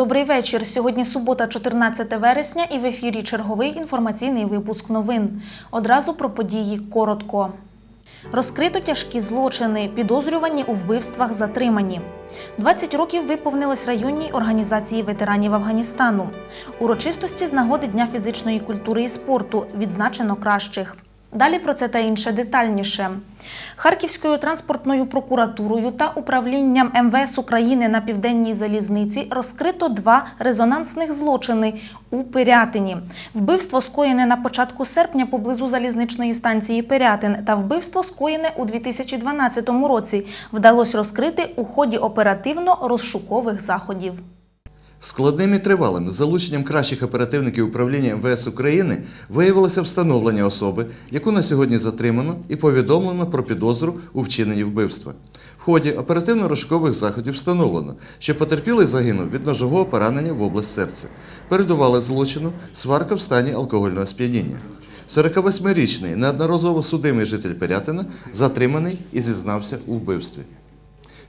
Добрий вечір. Сьогодні субота, 14 вересня, і в ефірі черговий інформаційний випуск новин. Одразу про події коротко. Розкрито тяжкі злочини, підозрювані у вбивствах затримані. 20 років виповнилось районній організації ветеранів Афганістану. Урочистості з нагоди Дня фізичної культури і спорту відзначено кращих. Далі про це та інше детальніше. Харківською транспортною прокуратурою та управлінням МВС України на південній залізниці розкрито два резонансних злочини у Пирятині: вбивство скоєне на початку серпня поблизу залізничної станції Пирятин та вбивство скоєне у 2012 році вдалося розкрити у ході оперативно-розшукових заходів. Складним і тривалим залученням кращих оперативників управління МВС України виявилося встановлення особи, яку на сьогодні затримано і повідомлено про підозру у вчиненні вбивства. В ході оперативно-розшукових заходів встановлено, що потерпілий загинув від ножового поранення в область серця. Передували злочину сварка в стані алкогольного сп'яніння. 48-річний неодноразово судимий житель Пирятина затриманий і зізнався у вбивстві.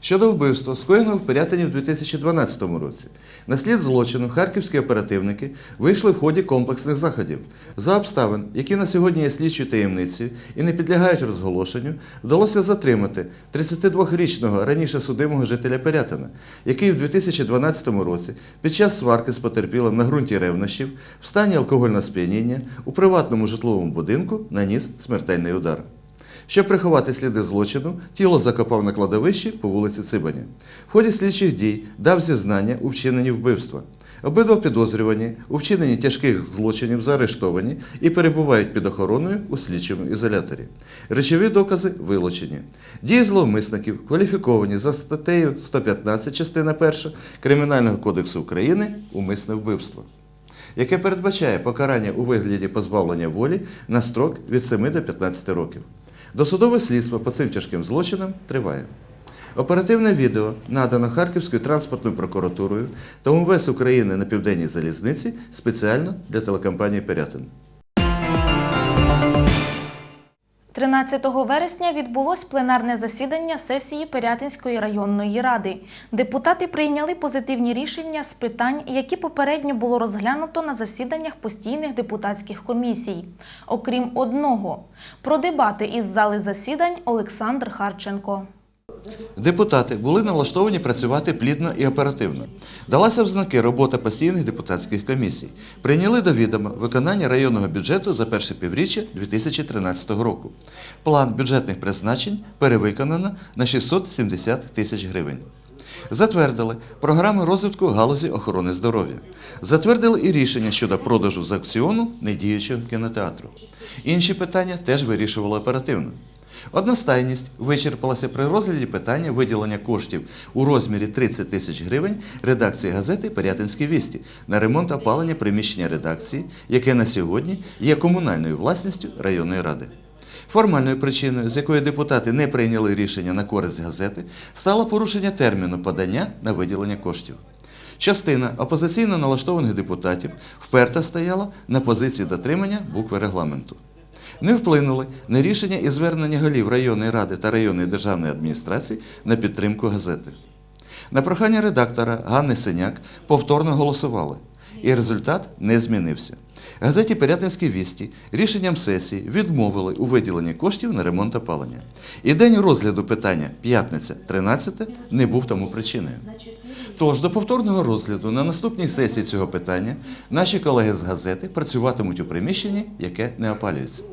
Щодо вбивства, скоєного в Пирятині в 2012 році, на слід злочину харківські оперативники вийшли в ході комплексних заходів. За обставин, які на сьогодні є слідчою таємницею і не підлягають розголошенню, вдалося затримати 32-річного раніше судимого жителя Пирятина, який в 2012 році під час сварки з потерпілим на ґрунті ревнощів в стані алкогольного сп'яніння у приватному житловому будинку наніс смертельний удар. Щоб приховати сліди злочину, тіло закопав на кладовищі по вулиці Цибані. В ході слідчих дій дав зізнання у вчиненні вбивства. Обидва підозрювані у вчиненні тяжких злочинів заарештовані і перебувають під охороною у слідчому ізоляторі. Речові докази вилучені. Дії зловмисників кваліфіковані за статтею 115 частина 1 Кримінального кодексу України умисне вбивство яке передбачає покарання у вигляді позбавлення волі на строк від 7 до 15 років. Досудове слідство по цим тяжким злочинам триває. Оперативне відео надано Харківською транспортною прокуратурою та МВС України на Південній залізниці спеціально для телекомпанії Пирятин. 13 вересня відбулось пленарне засідання сесії Пирятинської районної ради. Депутати прийняли позитивні рішення з питань, які попередньо було розглянуто на засіданнях постійних депутатських комісій. Окрім одного, про дебати із зали засідань Олександр Харченко. Депутати були налаштовані працювати плідно і оперативно. Далася в знаки робота постійних депутатських комісій. Прийняли до відома виконання районного бюджету за перше півріччя 2013 року. План бюджетних призначень перевиконано на 670 тисяч гривень. Затвердили програми розвитку галузі охорони здоров'я. Затвердили і рішення щодо продажу з аукціону недіючого кінотеатру. Інші питання теж вирішували оперативно. Одностайність вичерпалася при розгляді питання виділення коштів у розмірі 30 тисяч гривень редакції газети Порятинські вісті на ремонт опалення приміщення редакції, яке на сьогодні є комунальною власністю районної ради. Формальною причиною, з якої депутати не прийняли рішення на користь газети, стало порушення терміну подання на виділення коштів. Частина опозиційно налаштованих депутатів вперто стояла на позиції дотримання букви регламенту не вплинули на рішення і звернення голів районної ради та районної державної адміністрації на підтримку газети. На прохання редактора Ганни Синяк повторно голосували, і результат не змінився. Газеті Пирятинські вісті рішенням сесії відмовили у виділенні коштів на ремонт опалення. І день розгляду питання п'ятниця 13 не був тому причиною. Тож до повторного розгляду на наступній сесії цього питання наші колеги з газети працюватимуть у приміщенні, яке не опалюється.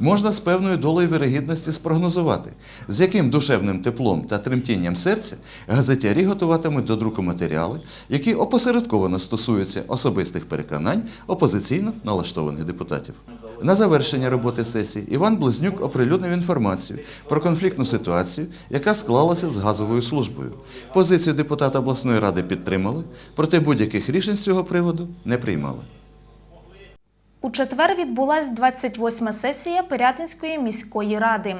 Можна з певною долею вирогідності спрогнозувати, з яким душевним теплом та тремтінням серця газетярі готуватимуть до друку матеріали, які опосередковано стосуються особистих переконань опозиційно налаштованих депутатів. На завершення роботи сесії Іван Близнюк оприлюднив інформацію про конфліктну ситуацію, яка склалася з газовою службою. Позицію депутата обласної ради підтримали, проте будь-яких рішень з цього приводу не приймали. У четвер відбулась 28-ма сесія Пирятинської міської ради.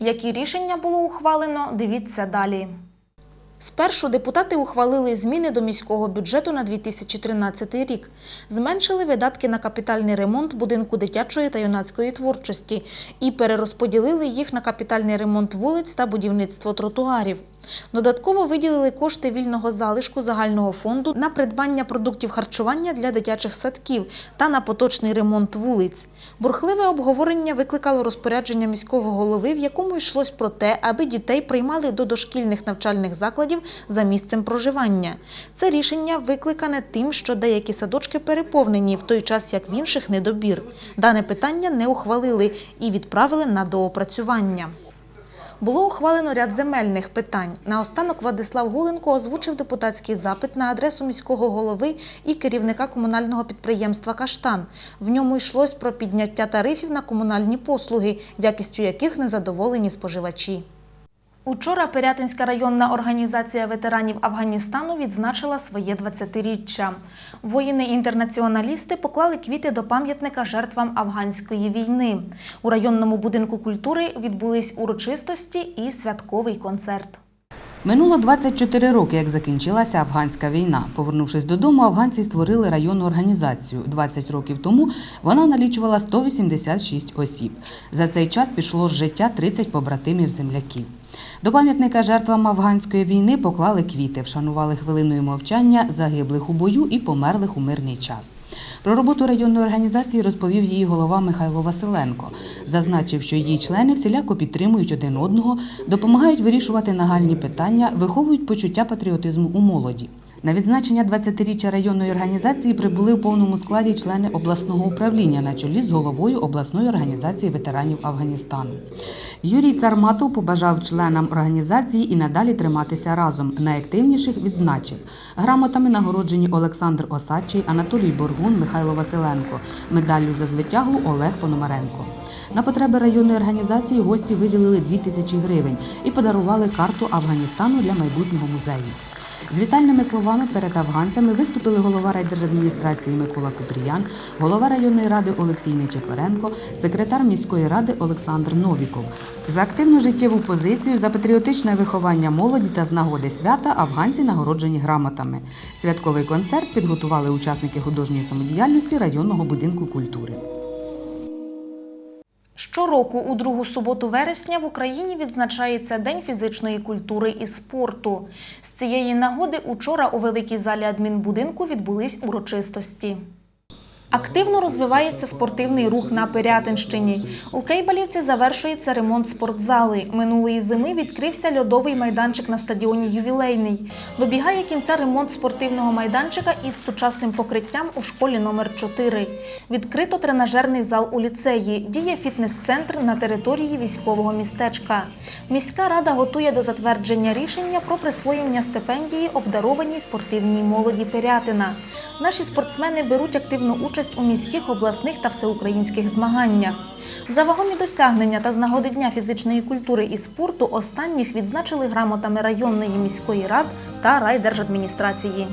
Які рішення було ухвалено, дивіться далі. Спершу депутати ухвалили зміни до міського бюджету на 2013 рік. Зменшили видатки на капітальний ремонт будинку дитячої та юнацької творчості і перерозподілили їх на капітальний ремонт вулиць та будівництво тротуарів. Додатково виділили кошти вільного залишку загального фонду на придбання продуктів харчування для дитячих садків та на поточний ремонт вулиць. Бурхливе обговорення викликало розпорядження міського голови, в якому йшлось про те, аби дітей приймали до дошкільних навчальних закладів за місцем проживання. Це рішення викликане тим, що деякі садочки переповнені, в той час як в інших недобір. Дане питання не ухвалили і відправили на доопрацювання. Було ухвалено ряд земельних питань. Наостанок Владислав Гуленко озвучив депутатський запит на адресу міського голови і керівника комунального підприємства Каштан. В ньому йшлось про підняття тарифів на комунальні послуги, якістю яких незадоволені споживачі. Учора Пирятинська районна організація ветеранів Афганістану відзначила своє 20-річчя. Воїни-інтернаціоналісти поклали квіти до пам'ятника жертвам афганської війни. У районному будинку культури відбулись урочистості і святковий концерт. Минуло 24 роки, як закінчилася афганська війна. Повернувшись додому, афганці створили районну організацію. 20 років тому вона налічувала 186 осіб. За цей час пішло з життя 30 побратимів земляків. До пам'ятника жертвам афганської війни поклали квіти, вшанували хвилиною мовчання загиблих у бою і померлих у мирний час. Про роботу районної організації розповів її голова Михайло Василенко. Зазначив, що її члени всіляко підтримують один одного, допомагають вирішувати нагальні питання, виховують почуття патріотизму у молоді. На відзначення 20-річчя районної організації прибули в повному складі члени обласного управління на чолі з головою обласної організації ветеранів Афганістану. Юрій Царматов побажав членам організації і надалі триматися разом. Найактивніших відзначив грамотами нагороджені Олександр Осадчий, Анатолій Боргун, Михайло Василенко, медаллю за звитягу Олег Пономаренко. На потреби районної організації гості виділили 2 тисячі гривень і подарували карту Афганістану для майбутнього музею. З вітальними словами перед афганцями виступили голова райдержадміністрації Микола Купріян, голова районної ради Олексій Нечепоренко, секретар міської ради Олександр Новіков. За активну життєву позицію, за патріотичне виховання молоді та з нагоди свята афганці нагороджені грамотами. Святковий концерт підготували учасники художньої самодіяльності районного будинку культури. Щороку у другу суботу вересня в Україні відзначається День фізичної культури і спорту. З цієї нагоди учора у великій залі адмінбудинку відбулись урочистості. Активно розвивається спортивний рух на Пирятинщині. У Кейбалівці завершується ремонт спортзали. Минулої зими відкрився льодовий майданчик на стадіоні Ювілейний. Добігає кінця ремонт спортивного майданчика із сучасним покриттям у школі номер 4 Відкрито тренажерний зал у ліцеї. Діє фітнес-центр на території військового містечка. Міська рада готує до затвердження рішення про присвоєння стипендії обдарованій спортивній молоді Пирятина. Наші спортсмени беруть активну участь у міських, обласних та всеукраїнських змаганнях. За вагомі досягнення та з нагоди Дня фізичної культури і спорту останніх відзначили грамотами районної міської рад та райдержадміністрації.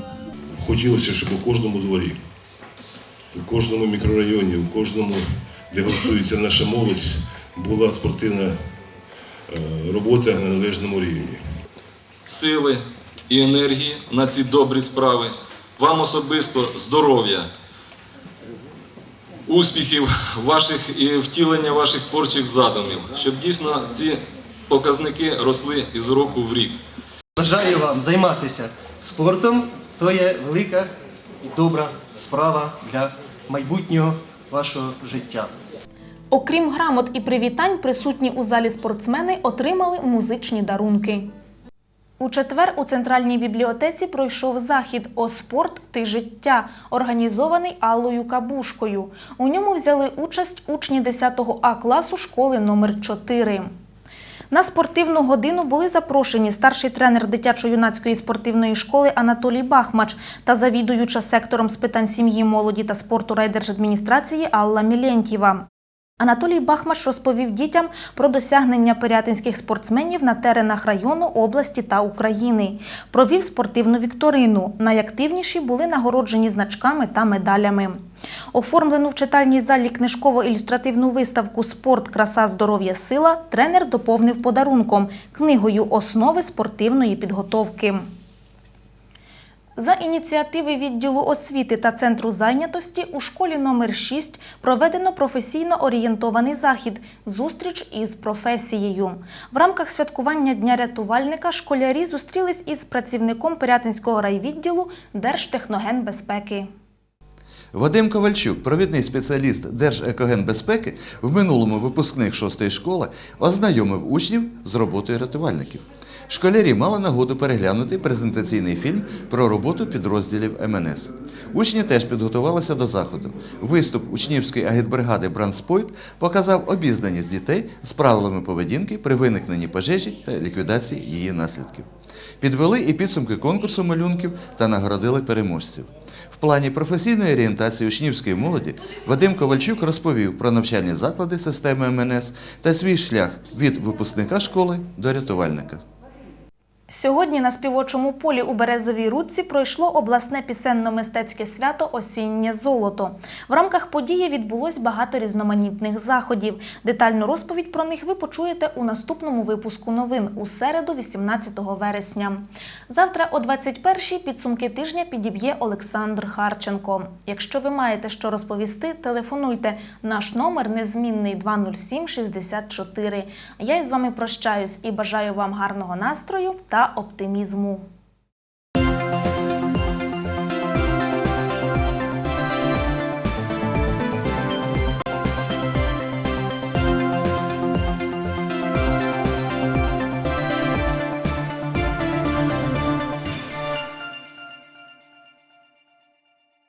Хотілося, щоб у кожному дворі, у кожному мікрорайоні, у кожному, де гуртується наша молодь, була спортивна е, робота на належному рівні. сили і енергії на ці добрі справи. Вам особисто здоров'я, успіхів ваших і втілення ваших творчих задумів, щоб дійсно ці показники росли із року в рік. Бажаю вам займатися спортом. То є велика і добра справа для майбутнього вашого життя. Окрім грамот і привітань, присутні у залі спортсмени отримали музичні дарунки. У четвер у центральній бібліотеці пройшов захід «О спорт ти життя», організований Аллою Кабушкою. У ньому взяли участь учні 10 А класу школи номер 4 На спортивну годину були запрошені старший тренер дитячо-юнацької спортивної школи Анатолій Бахмач та завідуюча сектором з питань сім'ї, молоді та спорту райдержадміністрації Алла Мілєнтєва. Анатолій Бахмаш розповів дітям про досягнення пирятинських спортсменів на теренах району, області та України. Провів спортивну вікторину. Найактивніші були нагороджені значками та медалями. Оформлену в читальній залі книжково-ілюстративну виставку Спорт, краса, здоров'я, сила тренер доповнив подарунком книгою Основи спортивної підготовки. За ініціативи відділу освіти та центру зайнятості у школі номер 6 проведено професійно орієнтований захід зустріч із професією. В рамках святкування Дня рятувальника школярі зустрілись із працівником Пирятинського райвідділу Держтехногенбезпеки. Вадим Ковальчук, провідний спеціаліст Держекогенбезпеки, в минулому випускник шостої школи ознайомив учнів з роботою рятувальників. Школярі мали нагоду переглянути презентаційний фільм про роботу підрозділів МНС. Учні теж підготувалися до заходу. Виступ учнівської агітбригади Бранспойт показав обізнаність дітей з правилами поведінки при виникненні пожежі та ліквідації її наслідків. Підвели і підсумки конкурсу малюнків та нагородили переможців. В плані професійної орієнтації учнівської молоді Вадим Ковальчук розповів про навчальні заклади системи МНС та свій шлях від випускника школи до рятувальника. Сьогодні на співочому полі у Березовій Рудці пройшло обласне пісенно-мистецьке свято Осіннє золото. В рамках події відбулось багато різноманітних заходів. Детальну розповідь про них ви почуєте у наступному випуску новин у середу, 18 вересня. Завтра о 21-й підсумки тижня підіб'є Олександр Харченко. Якщо ви маєте що розповісти, телефонуйте. Наш номер незмінний 207 64. Я із вами прощаюсь і бажаю вам гарного настрою та оптимізму.